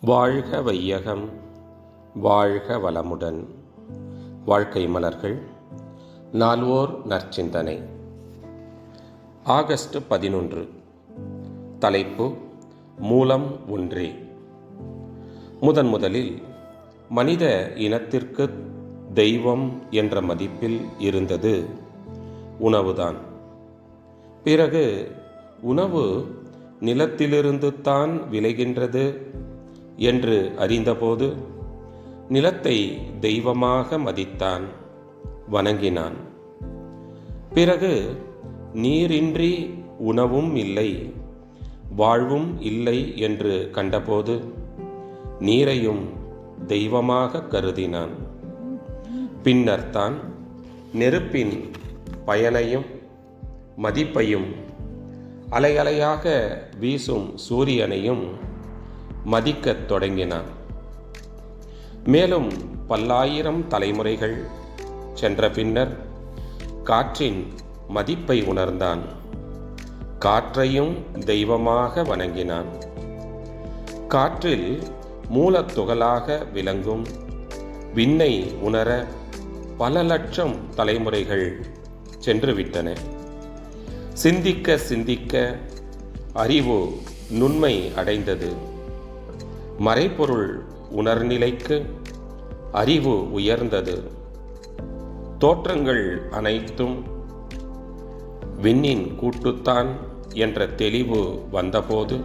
வாழ்க வையகம் வாழ்க வளமுடன். வாழ்க்கை மலர்கள் நால்வோர் நற்சிந்தனை. ஆகஸ்ட் பதினொன்று தலைப்பு மூலம் ஒன்றே. முதன் முதலில் மனித இனத்திற்கு தெய்வம் என்ற மதிப்பில் இருந்தது உணவுதான். பிறகு உணவு நிலத்திலிருந்து தான் விளைகின்றது என்று அறிந்தபோது நிலத்தை தெய்வமாக மதித்தான். வணங்கினான். பிறகு நீரின்றி உணவும் இல்லை வாழ்வும் இல்லை என்று கண்டபோது நீரையும் தெய்வமாக கருதினான். பின்னர்தான் நெருப்பின் பயனையும் மதிப்பையும் அலையலையாக வீசும் சூரியனையும் மதிக்கத் தொடங்கினான். மேலும் பல்லாயிரம் தலைமுறைகள் சென்ற பின்னர் காற்றின் மதிப்பை உணர்ந்தான். காற்றையும் தெய்வமாக வணங்கினான். காற்றில் மூலத்துகளாக விளங்கும் விண்ணை உணர பல லட்சம் தலைமுறைகள் சென்றுவிட்டன. சிந்திக்க சிந்திக்க அறிவு நுண்மை அடைந்தது. மறைபொருள் உணர்நிலைக்கு அறிவு உயர்ந்தது. தோற்றங்கள் அனைத்தும் விண்ணின் கூட்டுத்தான் என்ற தெளிவு வந்தபோது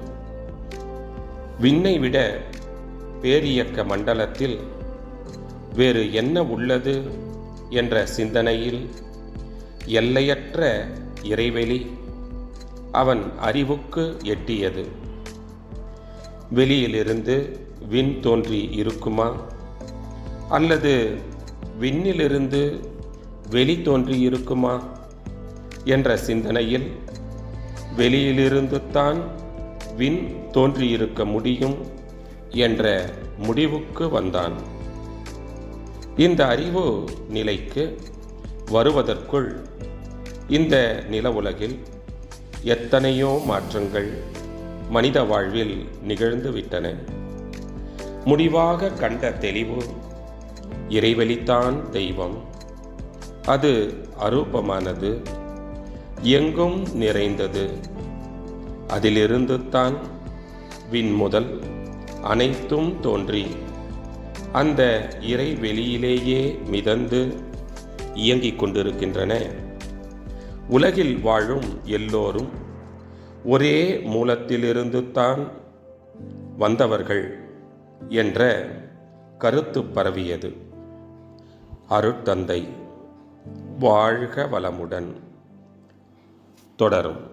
விண்ணை விட பேரியக்க மண்டலத்தில் வேறு என்ன உள்ளது என்ற சிந்தனையில் எல்லையற்ற இறைவெளி அவன் அறிவுக்கு எட்டியது. வெளியிலிருந்து விண் தோன்றி இருக்குமா? அல்லது விண்ணிலிருந்து வெளி தோன்றி இருக்குமா? என்ற சிந்தனையில் வெளியிலிருந்து தான் விண் தோன்றியிருக்க முடியும் என்ற முடிவுக்கு வந்தான். இந்த அறிவு நிலைக்கு வருவதற்குள் இந்த நில உலகில் எத்தனையோ மாற்றங்கள் மனித வாழ்வில் நிகழ்ந்து விட்டன. முடிவாக கண்ட தெளிவு இறைவெளித்தான் தெய்வம். அது அரூபமானது எங்கும் நிறைந்தது. அதிலிருந்து தான் விண் முதல் அனைத்தும் தோன்றி அந்த இறைவெளியிலேயே மிதந்து இயங்கிக் கொண்டிருக்கின்றன. உலகில் வாழும் எல்லோரும் ஒரே மூலத்திலிருந்து தான் வந்தவர்கள் என்ற கருத்து பரவியது. அருட்தந்தை வாழ்க வளமுடன். தொடரும்.